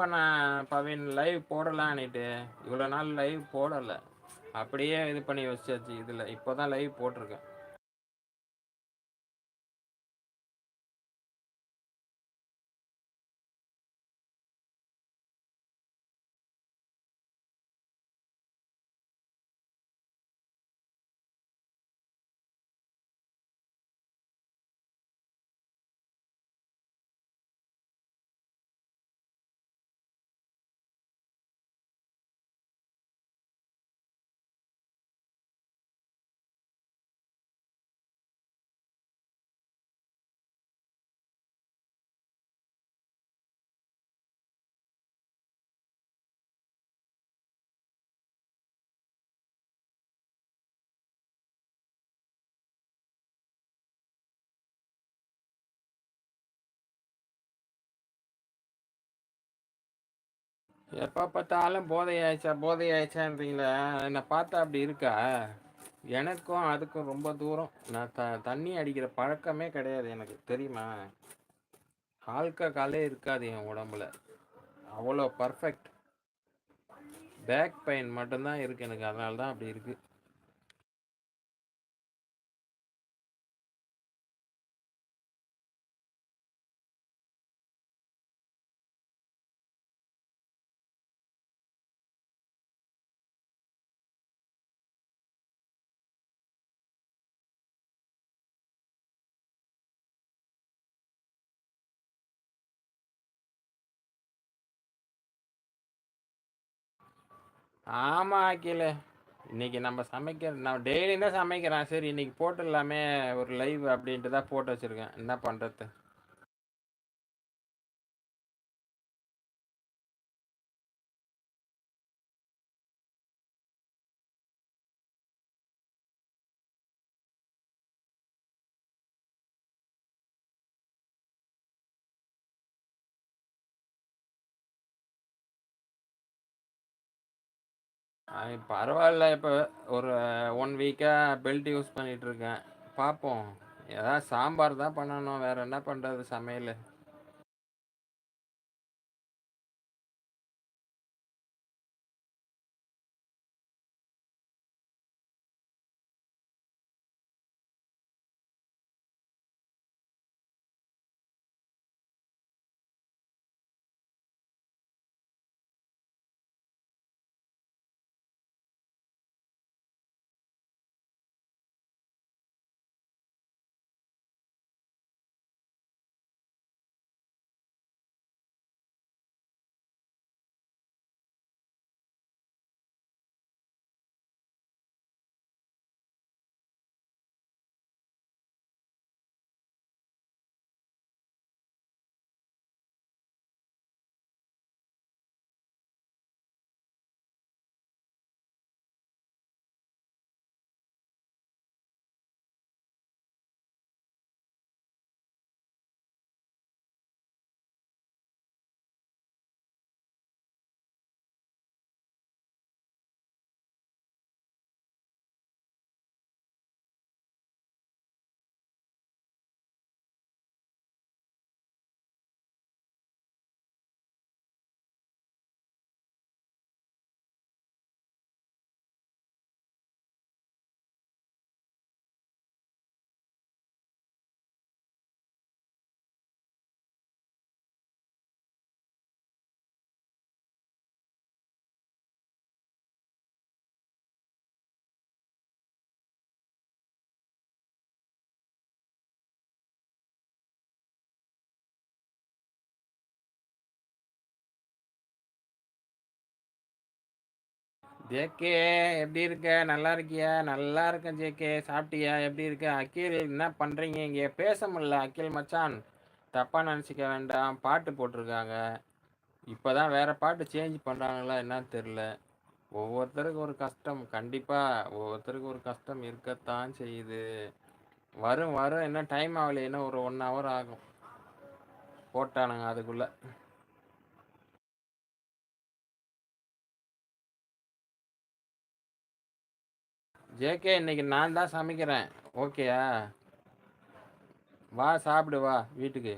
பண்ணேன் பவின் லைவ் போடலான்னுட்டு இவ்வளோ நாள் லைவ் போடலை. அப்படியே இது பண்ணி வச்சாச்சு இதில். இப்போ தான் லைவ் போட்டிருக்கேன். எப்போ பார்த்தாலும் போதையாயிச்சா ஆயிடுச்சா என்னை பார்த்தா அப்படி இருக்கா? எனக்கும் அதுக்கும் ரொம்ப தூரம். நான் த தண்ணி அடிக்கிற பழக்கமே கிடையாது எனக்கு. தெரியுமா? ஆல்கஹாலே இருக்காது என் உடம்புல. அவ்வளோ பர்ஃபெக்ட் பேக் பெயின் மட்டும்தான் இருக்குது எனக்கு. அதனால தான் அப்படி இருக்குது ஆமாம் அகில. இன்னைக்கு நம்ம சமைக்கிற நான் டெய்லியும் தான் சமைக்கிறேன். சரி இன்னைக்கு போட்டுடலாமே ஒரு லைவ் அப்படின்ட்டு தான் போட்டு வச்சுருக்கேன். என்ன பண்ணுறது பரவாயில்ல இப்போ ஒரு ஒன் வீக்காக பெல்ட் யூஸ் பண்ணிகிட்ருக்கேன் பார்ப்போம் ஏதாவது சாம்பார் தான் பண்ணணும். வேறு என்ன பண்ணுறது சமையல்? ஜேகே எப்படி இருக்க? நல்லா இருக்கியா? நல்லா இருக்கேன் ஜேகே. சாப்பிட்டியா? எப்படி இருக்க? அகில் என்ன பண்ணுறீங்க இங்கே பேச முடியல அகில் மச்சான். தப்பாக நினச்சிக்க வேண்டாம். பாட்டு போட்டிருக்காங்க. இப்போ தான் வேறு பாட்டு சேஞ்ச் பண்ணுறாங்களா என்னன்னு தெரில ஒவ்வொருத்தருக்கும் ஒரு கஷ்டம். கண்டிப்பாக ஒவ்வொருத்தருக்கும் ஒரு கஷ்டம் இருக்கத்தான் செய்யுது. வரும் வரும். என்ன டைம் ஆகலை என்ன ஒரு ஒன் ஹவர் ஆகும். போட்டானுங்க அதுக்குள்ளே. ஜேகே இன்னைக்கு நான் தான் சமைக்கிறேன். ஓகேயா? வா சாப்பிடு வா வீட்டுக்கு.